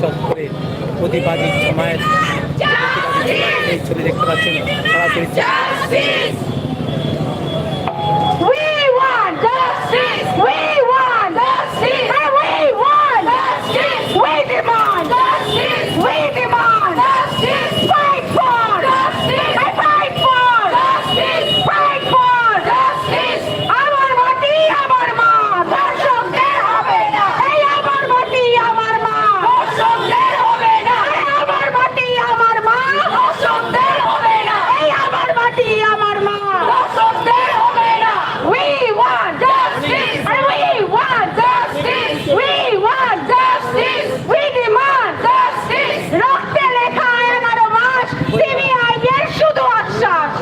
চত্বরে প্রতিবাদী জমায়েত এই ছবি দেখতে পাচ্ছেন। সরাসরি We want justice. We want justice. And we want justice. We demand justice. We demand justice. Fight for justice. And fight for justice. Fight for justice. আমার মাটি আমার মা দর্শকদের হবে না এই আমার মাটি আমার মা দর্শকদের হবে না এই আমার মাটি আমার মা দর্শকদের হবে না এই আমার মাটি আমার মা দর্শকদের হবে না we want justice and we want justice we want justice we demand justice রক্তে লেখা এগারো মাস সিবিআই এর শুধু আশ্বাস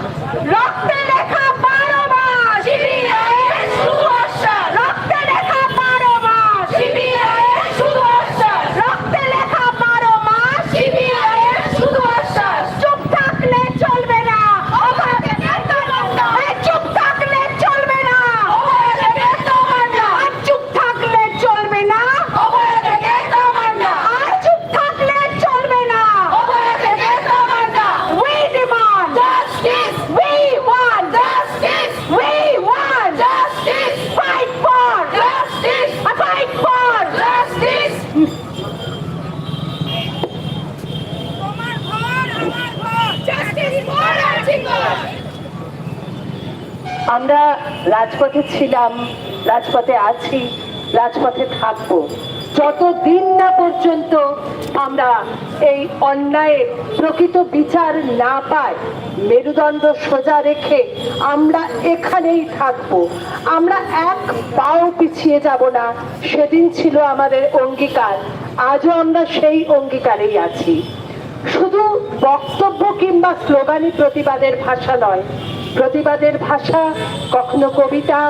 রক্তে লেখা বারো মাস সিবিআই এর শুধু আশ্বাস রক্তে লেখা বারো মাস সিবিআই এর শুধু আশ্বাস রক্তে লেখা বারো মাস সিবিআই এর শুধু আশ্বাস চুপ থাকলে চলবে না অবাধে বেতন এই চুপ থাকলে চলবে না অবাধে বেতন আর চুপ থাকলে চলবে না অবাধে বেতন আর চুপ থাকলে চলবে না অবাধে বেতন we demand justice we want justice we want justice fight for justice fight for justice তোমার ঘর আমার ঘর জাস্টিস ফর আর্টিকল আমরা রাজপথে ছিলাম, রাজপথে আছি, রাজপথে থাকব। যতদিন না পর্যন্ত আমরা এই অন্যায়ের প্রকৃত বিচার না পাই, মেরুদণ্ড সোজা রেখে আমরা এখানেই থাকব। আমরা এক পাও পিছিয়ে যাব না, সেদিন ছিল আমাদের অঙ্গীকার, আজও আমরা সেই অঙ্গীকারেই আছি। শুধু বক্তব্য কিংবা স্লোগানই প্রতিবাদের ভাষা নয় প্রতিবাদের ভাষা, কখনো কবিতা,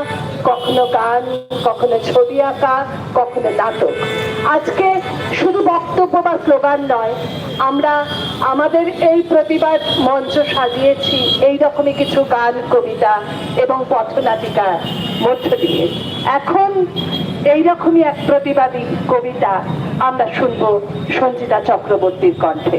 কখনো গান, কখনো ছবি আঁকা, কখনো নাটক। আজকে শুধু বক্তব্য বা স্লোগান নয়, আমরা আমাদের এই প্রতিবাদ মঞ্চ সাজিয়েছি এই রকমই কিছু গান, কবিতা এবং পথনাটিকা মধ্য দিয়ে। এখন এই রকমই এক প্রতিবাদী কবিতা আমরা শুনব সঞ্চিতা চক্রবর্তীর কণ্ঠে।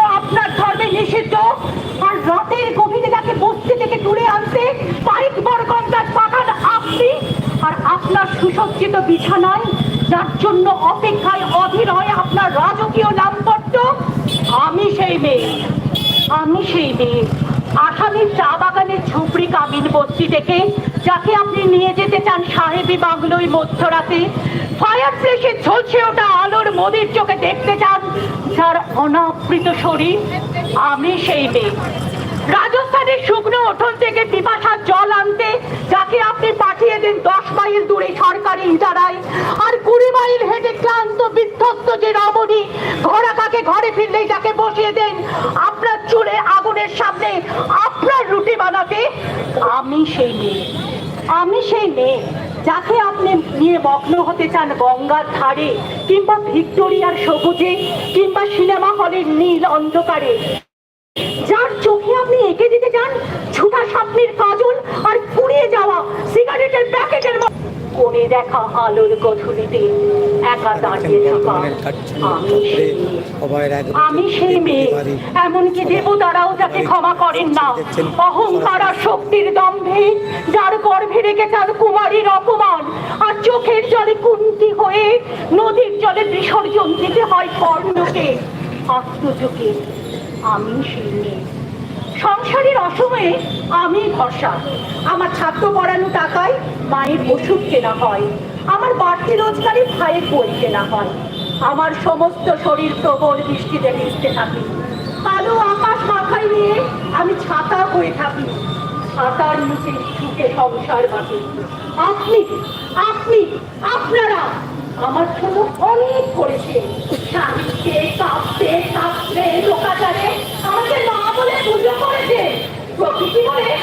ধর্মে নিষিদ্ধ? আর রাতের গভীরে যাকে বস্তি থেকে তুলে আনতে পাইক বরগন্দার পাঠান আপনি আর আপনার সুসজ্জিত বিছানায়, যার জন্য অপেক্ষায় অধীর হয় আপনার রাজকীয় নামপট্ট আমি সেই মেয়ে। আমি সেই মেয়ে। আসামির চা বাগানের ঝুপড়ি কামিন বস্তি থেকে, যাকে আপনি নিয়ে যেতে চান সাহেবী বাংলোয় মধ্যরাতে, ফায়ার প্লেসে ঝলসে ওঠা আলোর মোদির চোখে দেখতে চান, যার অনাবৃত শরীর আমি সেই মেয়ে। রাজস্থানের শুকনো উঠোন থেকে পিপাসার জল আনতে যাকে আপনি পাঠিয়ে দেন দশ মাইল দূরে সরকারি ইজারায়, আর কুড়ি মাইল হেঁটে ক্লান্ত, বিধ্বস্ত যে রমণী, ঘোড়া কাকে ঘরে ফিরলেই যাকে বসিয়ে দেন আপনার চুলে আগুনের সামনে আপনার রুটি বানাতে, আমি সেই মেয়ে। আমি সেই মেয়ে যাকে আপনি নিয়ে মগ্ন হতে চান গঙ্গার ধারে, কিংবা ভিক্টোরিয়ার সবুজে, কিংবা সিনেমা হলের নীল অন্ধকারে। যার চোখে আপনি এঁকে দিতে চান ছুটা স্বপ্নের কাজল আর পুড়িয়ে যাওয়া সিগারেটের প্যাকেটের করে দেখা আলোর গধূলিতে একা দাঁড়িয়ে থাকা আমি সেই মেয়ে। আমি সেই মেয়ে। এমনকি দেবতারাও যাকে ক্ষমা করেন না। অহংকার আর শক্তির দম্ভে যার গর্ভে রেখে তার কুমারীর অপমান। আর চোখের জলে কুন্তি হয়ে নদীর জলে বিসর্জন দিতে হয় কর্ণকে। আত্মযোগে আমি সেই সংসারের অসময়ে আমি ভরসা। আমার ছাত্র পড়ানো টাকায় মায়ের ওষুধ কেনা হয়। আমার বাড়তি রোজগারে ভাইয়ের বই কেনা হয়। আমার সমস্ত শরীর প্রবল বৃষ্টিতে ভিজতে থাকে। কালো আকাশ মাথায় নিয়ে আমি ছাতা হয়ে থাকি। ছাতার নিচে ঝুঁকে সংসার বাকি আপনি আপনি, আপনারা আমার জন্য অনেক করেছে। সাহিত্যে কাব্যে কাব্যে লোকাচারে আমাকে মা বলে পুজো করেছে। প্রকৃতি বলে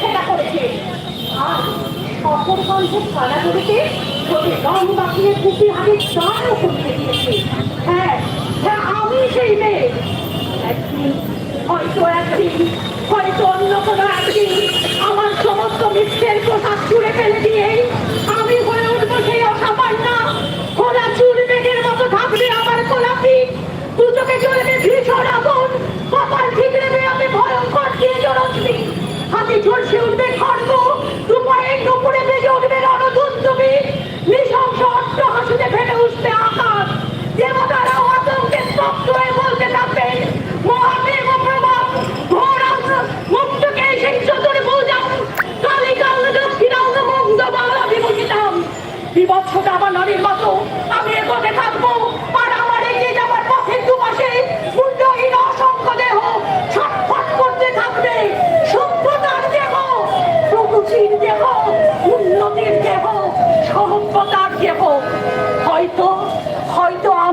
ছেড়া করেছে। আর করেছে দিয়েছে। হ্যাঁ হ্যাঁ আমি সেই মেয়ে। একদিন, হয়তো একদিন, হয়তো অন্য কোনো একদিন আমার সমস্ত মিথ্যের পোশাক ছুঁড়ে ফেলে দিয়ে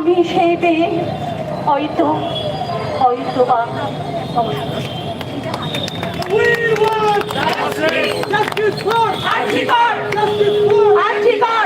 মেয়ে হয়তো হয়তো বা নমস্কার আর্জিকর আর্জিকর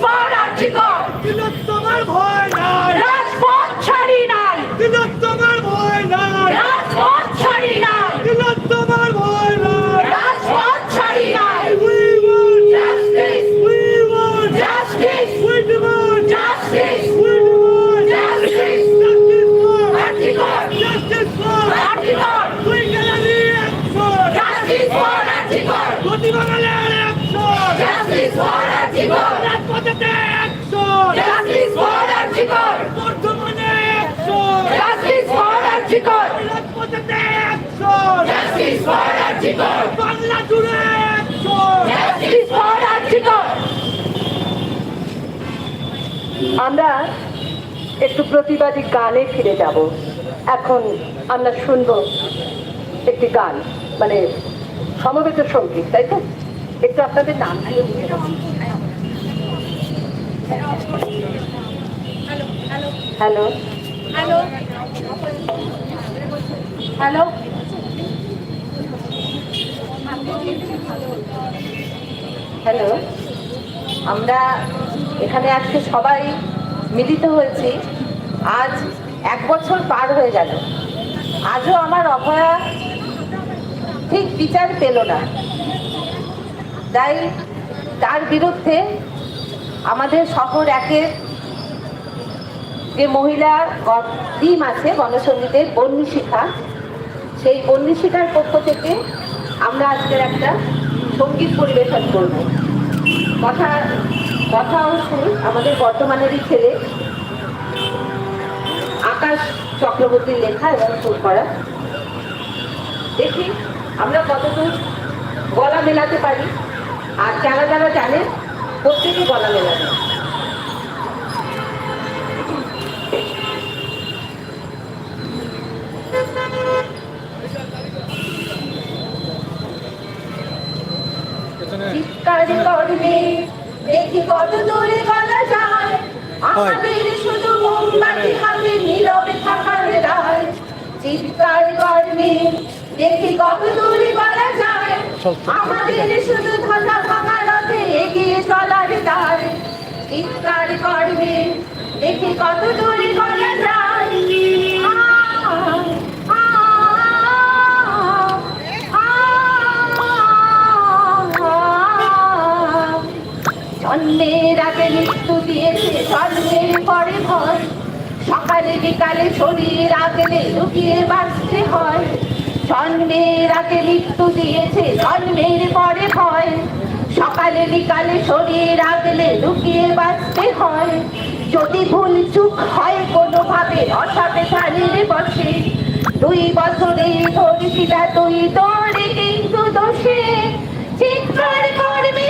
জাস্টিস ফর আর্জিকর কিন্তু তোমার ভয় নাই। রাজপথ ছাড়ি নাই। কিন্তু তোমার ভয় নাই। রাজপথ ছাড়ি নাই কিন্তু তোমার ভয় নাই রাজপথ ছাড়ি নাই We want justice we want justice we demand justice we demand justice justice for RG Kar justice for RG Kar দুই gallery action justice for RG Kar প্রতিবাগালের action justice for RG Kar রাজপথেতে একশন জাস্টিস ফর আর্জিকর বর্ধমানে action justice for RG Kar রাজপথেতে action justice for RG Kar Bangla জুড়ে আমরা একটু প্রতিবাদী গানে ফিরে যাব। এখন আমরা শুনব একটি গান মানে সমবেত সংগীত তাই তো? একটু আপনাদের নাম হ্যালো। Hello hello. হ্যালো আমরা এখানে আজকে সবাই মিলিত হয়েছি। আজ এক বছর পার হয়ে গেল। আজও আমার অভয়া ঠিক বিচার পেল না। তাই তার বিরুদ্ধে আমাদের শহর একের যে মহিলা টিম আছে গণসঙ্গীতের বন্যী শিখা, সেই বন্যী শিখার পক্ষ থেকে আমরা আজকের একটা সংগীত পরিবেশন করব। কথা কথা ও আমাদের বর্তমানেরই ছেলে আকাশ চক্রবর্তীর লেখা এবং সুর করা। দেখি আমরা কতদূর গলা মেলাতে পারি। আর যারা যারা জানেন প্রত্যেকে গলা মেলাবে চিৎকার করবে দেখি কত দূরে গলা যায় আমাদের শুধু মোমবাতি হাতে নীরবে থাকার রায় চিৎকার করবে দেখি কত দূরে গলা যায় আমাদের শুধু ধাঁধা ভাঙা রথে এগিয়ে চলার দায় চিৎকার করবে দেখি কত দূরে গলা যায়। সকালে বিকালে শরীর আগলে লুকিয়ে বাঁচতে হয়। জন্মের আগে মৃত্যু দিয়েছে, জন্মের পরে ভয়। সকালে বিকালে শরীর আগলে লুকিয়ে বাঁচতে হয়। যদি ভুল চুপ হয় কোনোভাবে অসাপে শারীর বসে দুই বছরে ধরেছিলা তুই তোরে কিন্তু দোষে। চিৎকার করবে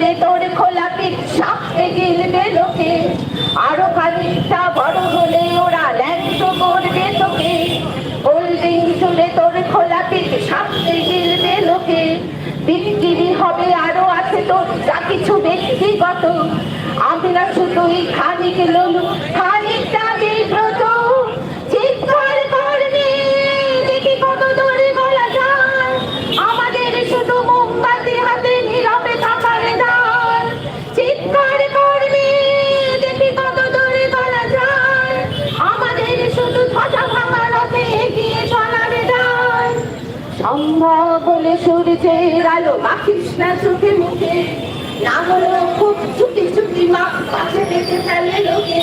তুলে তোর খোলা পিসাপ গিলবে লোকে। আরও খানিকটা বড় হলে ওরা ল্যাংটো করবে তোকে। কোল্ড্রিঙ্ক তুলে তোর খোলা পিসাপ গিলবে লোকে। বিক্রি হবে আরও আছে তোর, যা কিছু ব্যক্তিগত। আমরা শুধুই খানিক লোলু খাই সম্ভব বলে সূর্যের আলো, মাখিস না চোখে মুখে। না হলো খুব ছুটি ছুটি মা পাশে দেখে ফেলে লোকে।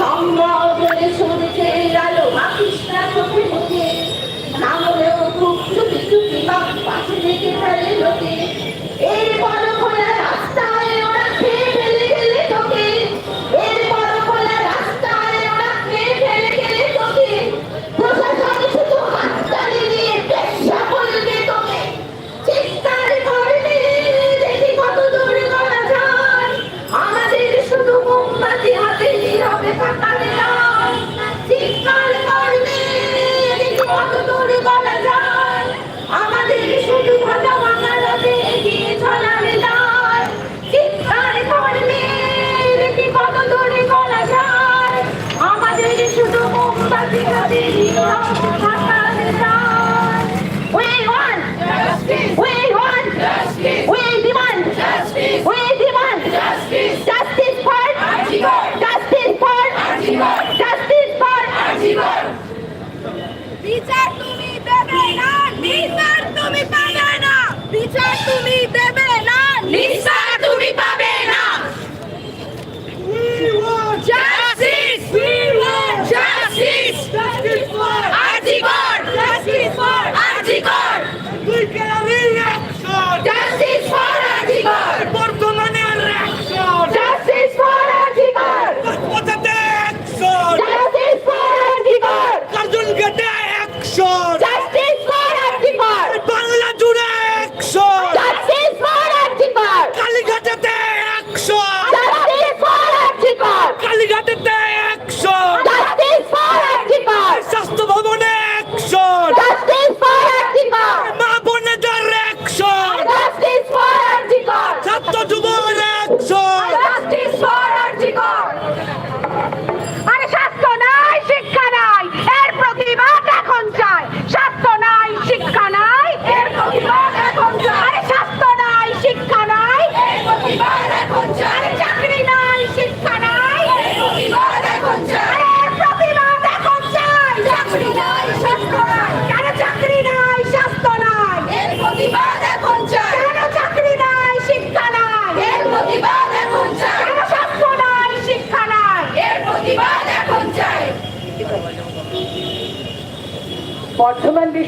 সম্ভব বলে সূর্যের আলো, মাখিস না চোখে মুখে। না হলো খুব ছুটি ছুটি মা পাশে দেখে ফেলে লোকে। এই বড় খোলা রাস্তায়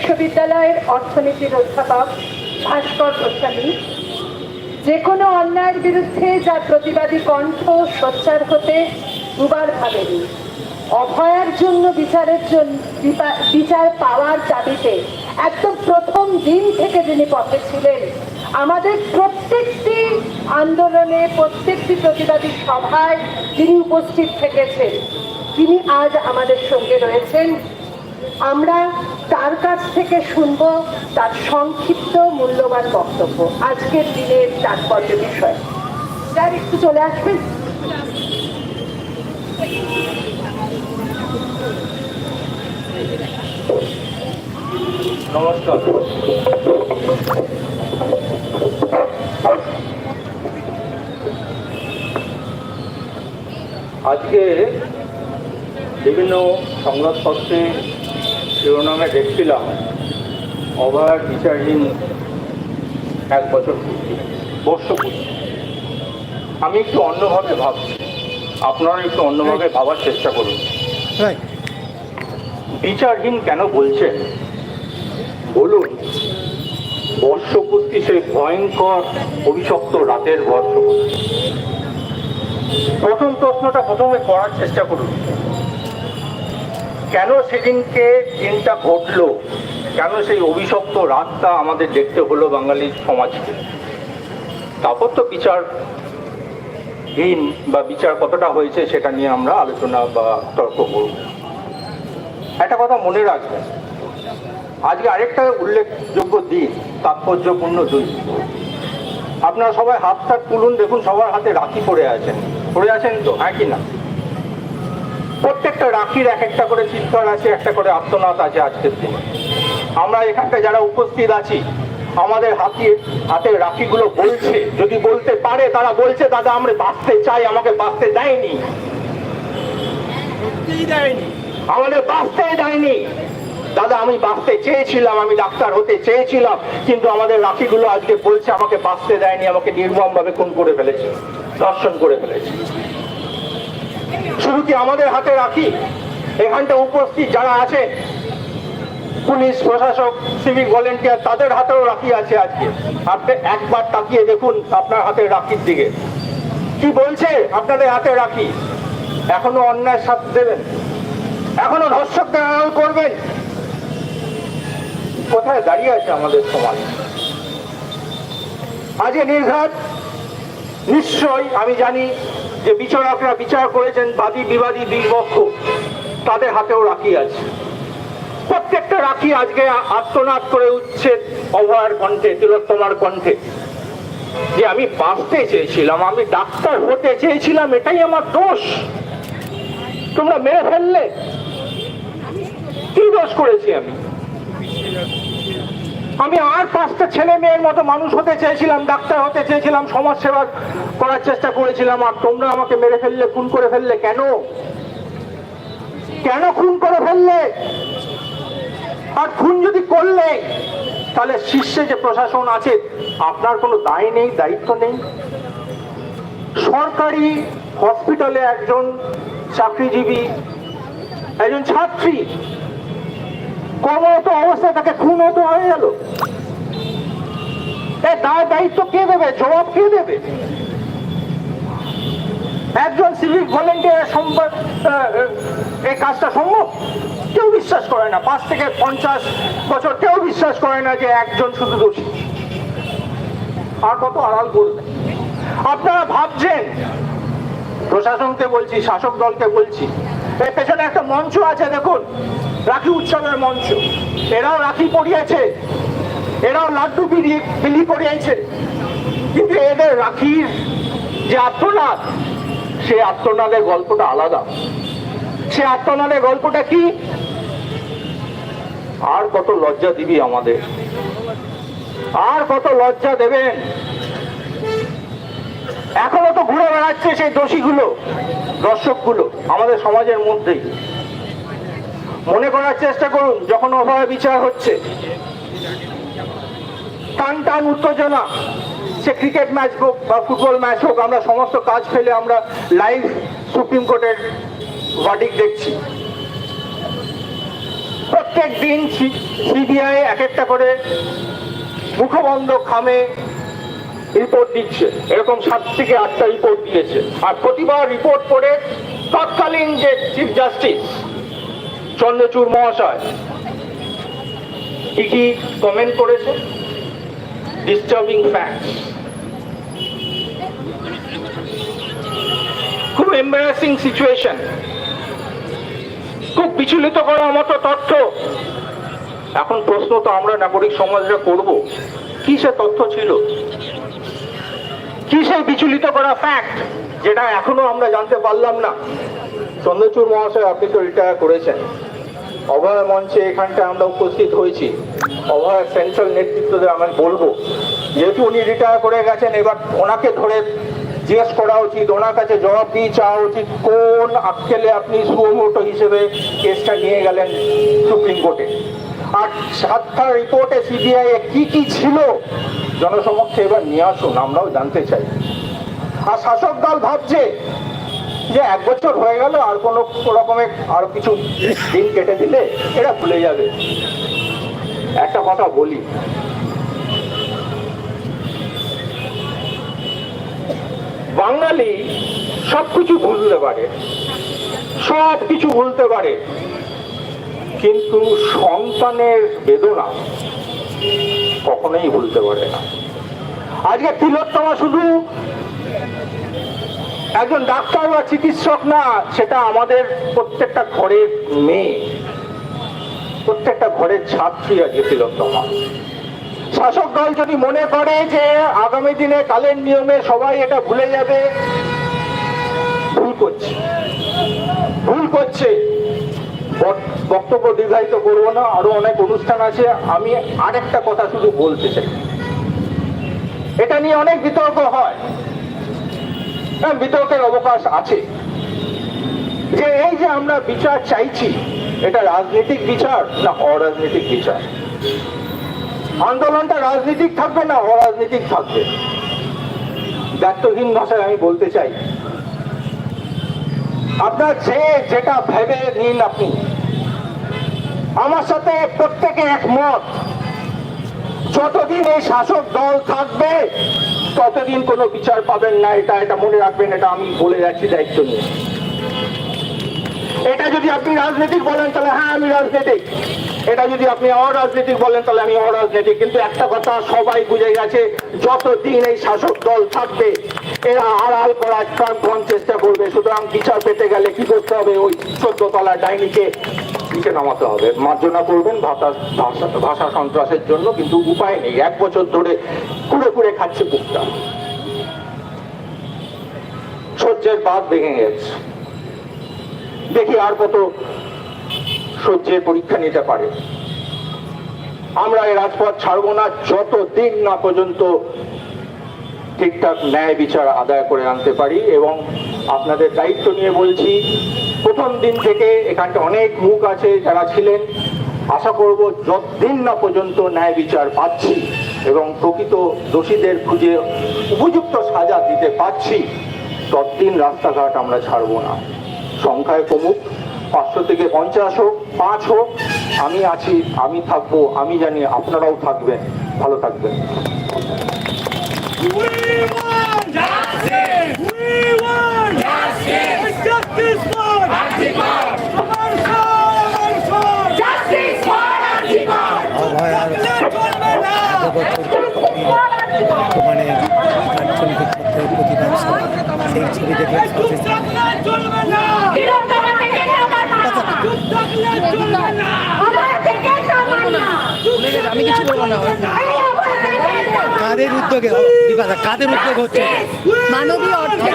বিশ্ববিদ্যালয়ের অর্থনীতির অধ্যাপক ভাস্কর গোস্বামী যে কোনো অন্যায়ের বিরুদ্ধে যার প্রতিবাদী কণ্ঠ সোচ্চার হতে দুবার ভাবেনি। অভয়ার জন্য বিচারের জন্য বিচার পাওয়ার দাবিতে একদম প্রথম দিন থেকে যিনি পথে ছিলেন, আমাদের প্রত্যেকটি আন্দোলনে, প্রত্যেকটি প্রতিবাদী সভায় যিনি উপস্থিত থেকেছেন। তিনি আজ আমাদের সঙ্গে রয়েছেন। আমরা তার কাছ থেকে শুনব তার সংক্ষিপ্ত মূল্যবান বক্তব্য। আজকের দিনের তাৎপর্য বিষয়। স্যার, একটু চলে আসবেন? নমস্কার। আজকে বিভিন্ন সংবাদপত্রে শিরোনামে দেখছিলাম অভয়ার বিচারহীন এক বছর পূর্তি বর্ষপূর্তি আমি একটু অন্যভাবে ভাবছি। আপনারা একটু অন্যভাবে ভাবার চেষ্টা করুন। বিচারহীন কেন বলছেন? বলুন বর্ষপূর্তি সেই ভয়ঙ্কর অভিশপ্ত রাতের বর্ষপূর্তি প্রথম প্রশ্নটা প্রথমে করার চেষ্টা করুন। কেন সেদিনকে দিনটা ঘটলো? কেন সেই অভিশপ্ত রাতটা আমাদের দেখতে হলো বাঙালি সমাজকে? তারপর তো বিচার দিন বা বিচার কতটা হয়েছে সেটা নিয়ে আমরা আলোচনা বা তর্ক করব। একটা কথা মনে রাখবেন, আজকে আরেকটা উল্লেখযোগ্য দিন, তাৎপর্যপূর্ণ দিন। আপনারা সবাই হাত টাত তুলুন, দেখুন সবার হাতে রাখি পড়ে আছেন। পড়ে আছেন তো হ্যাঁ কি না? প্রত্যেকটা রাখির এক একটা করে চিৎকার আছে একটা করে আত্মনাথ আছে আজকের দিনে। আমরা এখানটা যারা উপস্থিত আছি আমাদের হাতে হাতের রাখিগুলো বলছে। যদি বলতে পারে তারা বলছে দাদা আমরা বাঁচতে চাই আমাকে বাঁচতে দেয়নি। আমাদের বাঁচতেই দেয়নি। দাদা আমি বাঁচতে চেয়েছিলাম আমি ডাক্তার হতে চেয়েছিলাম কিন্তু আমাদের রাখিগুলো আজকে বলছে আমাকে বাঁচতে দেয়নি আমাকে নির্মম ভাবে খুন করে ফেলেছে দর্শন করে ফেলেছে। শুধু কি আমাদের হাতে রাখি? এখানটা উপস্থিত যারা আছে, পুলিশ, প্রশাসক সিভিক ভলেন্টিয়ার তাদের হাতেও রাখি আছে আজকে। আপনি একবার তাকিয়ে দেখুন আপনার হাতের রাখির দিকে। কি বলছে? আপনাদের হাতে রাখি। এখনও অন্যায় সাথ দেবেন। এখনও আড়াল করবেন। কোথায় দাঁড়িয়ে আছে আমাদের সমাজ? আজকে নির্ঘাত। নিশ্চয় আমি জানি যে বিচারকরা বিচার করেছেন বাদী, বিবাদী দুই পক্ষ তাদের হাতেও রাখি আছে। প্রত্যেকটা রাখি আজকে আত্মনাদ করে উঠছে অভয়ার কণ্ঠে, তিলোত্তমার কণ্ঠে। যে আমি বাঁচতে চেয়েছিলাম, আমি ডাক্তার হতে চেয়েছিলাম, এটাই আমার দোষ। তোমরা মেরে ফেললে। কি দোষ করেছি আমি? আমি আর পাঁচটা ছেলে মেয়ের মতো মানুষ হতে চেয়েছিলাম, ডাক্তার হতে চেয়েছিলাম সমাজ সেবা করার চেষ্টা করেছিলাম, আর তোমরা আমাকে মেরে ফেললে, খুন করে ফেললে কেন? কেন খুন করে ফেললে? আর খুন যদি করলে, তাহলে শীর্ষে যে প্রশাসন আছে, আপনার কোনো দায় নেই, দায়িত্ব নেই। সরকারি হসপিটালে একজন চাকরিজীবী, একজন ছাত্রী, কর্মরত অবস্থায় তাকে খুন হতে হয়ে গেল। এ দায় দায়িত্ব কে দেবে? জবাব কে দেবে? একজন সিভিক ভলেন্টিয়ার সম্ভব এই কাজটা সম্ভব? কেউ বিশ্বাস করে না। পাঁচ থেকে পঞ্চাশ বছর কেউ বিশ্বাস করে না যে একজন শুধু দোষী। আর কত আড়াল করবে? আপনারা ভাবছেন, প্রশাসনকে বলছি, শাসক দলকে বলছি এর পেছনে একটা মঞ্চ আছে, দেখুন, রাখি উৎসবের মঞ্চ। এরাও রাখি পড়িয়েছে এরাও লাড্ডু বিলি বিলি পড়িয়েছে কিন্তু এদের রাখির যে আত্মনাদ সেই আত্মনাদের গল্পটা আলাদা। সে আত্মনাদের গল্পটা কি? আর কত লজ্জা দিবি আমাদের। আর কত লজ্জা দেবেন। এখনও তো ঘুরে বেড়াচ্ছে সেই দোষীগুলো, দর্শকগুলো আমাদের সমাজের মধ্যেই। মনে করার চেষ্টা করুন, যখন অভয় বিচার হচ্ছে টান উত্তেজনা। সে ক্রিকেট ম্যাচ হোক বা ফুটবল ম্যাচ হোক, আমরা সমস্ত কাজ ফেলে আমরা লাইভ সুপ্রিম কোর্টের ভার্ডিক দেখছি। প্রত্যেক দিন সিবিআই এক একটা করে মুখবন্ধ খামে রিপোর্ট দিচ্ছে। এরকম সাত থেকে আটটা রিপোর্ট দিয়েছে। আর প্রতিবার রিপোর্ট করে তৎকালীন যে চিফ জাস্টিস চন্দ্রচূড় মহাশয়, কি কি কমেন্ট করেছে? ডিস্টার্বিং ফ্যাক্টস খুব এম্বারাসিং সিচুয়েশন খুব বিচলিত করার মতো তথ্য। এখন প্রশ্ন তো আমরা নাগরিক সমাজরা করব। কি সে তথ্য ছিল? কি সেই বিচলিত করা ফ্যাক্ট যেটা এখনও আমরা জানতে পারলাম না। চন্দ্রচূড় মহাশয় আপনি তো রিটায়ার করেছেন। অভয় মঞ্চে এখানটা আমরা উপস্থিত হয়েছি। অভয় সেন্ট্রাল নেতৃত্বতে আমি বলব, যেহেতু উনি রিটায়ার করে গেছেন, এবার ওনাকে ধরে জিজ্ঞেস করা উচিত, ওনার কাছে জবাব দিয়ে চাওয়া উচিত, কোন আক্কেলে আপনি সুমোটো হিসেবে কেসটা নিয়ে গেলেন সুপ্রিম কোর্টে? আর সাতটা রিপোর্টে সিবিআই কি কি ছিল? জনসমক্ষে এবার নিয়ে আসুন, আমরাও জানতে চাই। আর শাসক দল ভাবছে যে এক বছর হয়ে গেল, আর কোনো রকমের আরও কিছু দিন কেটে দিলে এরা ভুলে যাবে। একটা কথা বলি। বাঙালি সব কিছু ভুলতে পারে সব কিছু ভুলতে পারে, কিন্তু সন্তানের বেদনা কখনোই ভুলতে পারে না। আজকে তিলোত্তমা শুধু একজন ডাক্তার বা চিকিৎসক না সেটা আমাদের প্রত্যেকটা ঘরের মেয়ে প্রত্যেকটা ঘরের ছাত্রী আজকে তিলোত্তমা। শাসক দল যদি মনে করে যে আগামী দিনে কালের নিয়মে সবাই এটা ভুলে যাবে ভুল করছে। ভুল করছে। বক- বক্তব্য দীর্ঘায়িত করব না আরও অনেক অনুষ্ঠান আছে আমি আরেকটা কথা শুধু বলতে চাই। এটা নিয়ে অনেক বিতর্ক হ্যাঁ, বিতর্কের অবকাশ আছে। যে এই যে আমরা বিচার চাইছি, এটা রাজনৈতিক বিচার না অরাজনৈতিক বিচার? আন্দোলনটা রাজনৈতিক থাকবে না অরাজনৈতিক থাকবে? দায়িত্বহীন ভাষায় আমি বলতে চাই, আপনার যে যেটা ভেবে নিন আপনি, আমার সাথে প্রত্যেকে একমত, যতদিন এই শাসক দল থাকবে ততদিন কোনো বিচার পাবেন না, এটা এটা মনে রাখবেন, এটা আমি বলে যাচ্ছি দায়িত্ব নিয়ে। এটা যদি আপনি রাজনৈতিক বলেন, তাহলে হ্যাঁ আমি রাজনৈতিক। এটা যদি আপনি অরাজনৈতিক বলেন, তাহলে আমি অরাজনৈতিক। কিন্তু একটা কথা সবাই বুঝে গেছে, যতদিন এই শাসক দল থাকবে, এরা আড়াল করার প্রাণপণ চেষ্টা করবে। সুতরাং বিচার পেতে গেলে কি করতে হবে? ওই চোদ্দ তলা ডাইনিকে নিচে নামাতে হবে। মার্জনা করবেন ভাষা ভাষা সন্ত্রাসের জন্য, কিন্তু উপায় নেই। এক বছর ধরে কুড়ে কুড়ে খাচ্ছে বুকটা। সহ্যের বাদ ভেঙে গেছে। দেখি আর কত সহ্যের পরীক্ষা নিতে পারে। আমরা এই রাজপথ ছাড়বো না যত দিন না পর্যন্ত ঠিকঠাক ন্যায় বিচার আদায় করে আনতে পারি এবং আপনাদের দায়িত্ব নিয়ে বলছি, প্রথম দিন থেকে এখানটা অনেক মুখ আছে যারা ছিলেন। আশা করব যতদিন না পর্যন্ত ন্যায় বিচার পাচ্ছি এবং প্রকৃত দোষীদের খুঁজে উপযুক্ত সাজা দিতে পাচ্ছি ততদিন রাস্তাঘাট আমরা ছাড়বো না। সংখ্যায় কমুক, পাঁচশো থেকে পঞ্চাশ হোক, পাঁচ হোক, আমি আছি, আমি থাকব, আমি জানি আপনারাও থাকবেন, ভালো থাকবেন। We want justice. We want justice. Justice for Antifa. আমার সর, আমার সর। Justice for Antifa! অভয় আর চলবে না। এত বছর বর্তমানে কার্যনিক ছাত্রের প্রতিবাদ সেই ছবি দেখে! আমি কিছু বলব না এই আমার থেকে আমার না! কাদের উদ্যোগে কাদের উদ্যোগ হচ্ছে? মানবীয় অর্থে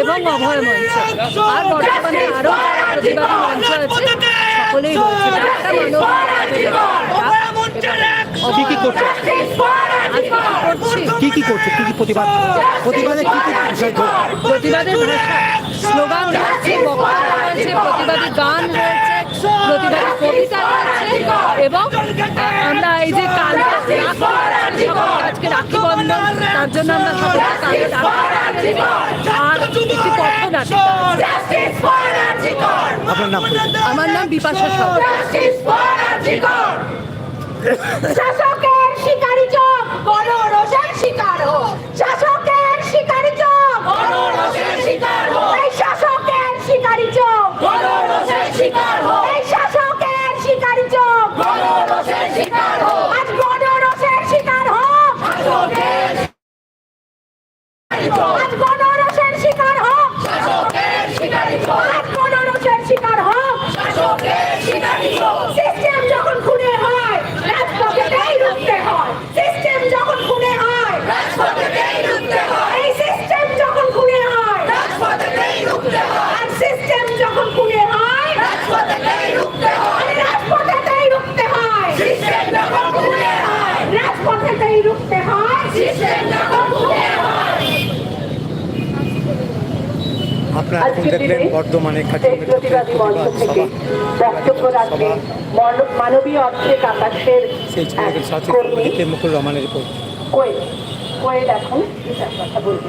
এবং অভয় মঞ্চ। আর বর্তমানে আরও প্রতিবাদী মঞ্চ আছে। সকলেই! কি কি করছে? কি কি করছে? কি কি প্রতিবাদ? প্রতিবাদে কি কি? প্রতিবাদের ভাষা। স্লোগান রয়েছে প্রতিবাদী গান রয়েছে। প্রতিবাদী কবিতা এবং আমরা এই যে কাল আজকে রাখি বন্ধন তার জন্য আমরা আর একটি আপনার নাম আমার নাম বিপাশা! শাসকের শিকারি চোখ শিকার হোক শাসকের শিকারি চোখ শিকার হোক শিকারি চোখ। গণরোষের শিকার হোক এই শাসকের শিকারী চোখ। গণরোষের শিকার হোক আজ গণরোষের শিকার হোক শাসকের আজ গণরোষের শিকার হোক শাসকের শিকারী চোখ। আজ গণরোষের শিকার হোক শাসকের শিকারী হোক সিস্টেম যখন খুনে হয় রাজপথেতেই রুখতে হয় সিস্টেম যখন খুনে হয় রাজপথেতেই রুখতে হয় এই সিস্টেম যখন খুনে হয় রাজপথেতেই রুখতে হয় আর সিস্টেম যখন খুনে হয় রাজপথেতেই রুখতে হয় রাজপথেতেই রুখতে হয় সিস্টেম যখন খুনে হয় রাজপথেতেই রুখতে হয় সিস্টেম যখন খুনে হয় আপনারা এখন দেখলেন বর্ধমানে মন- মানবীয় অর্থের আকাশের সেই মুকুল রহমানের রিপোর্ট কোয়েল কোয়েল এখন কথা বলবে।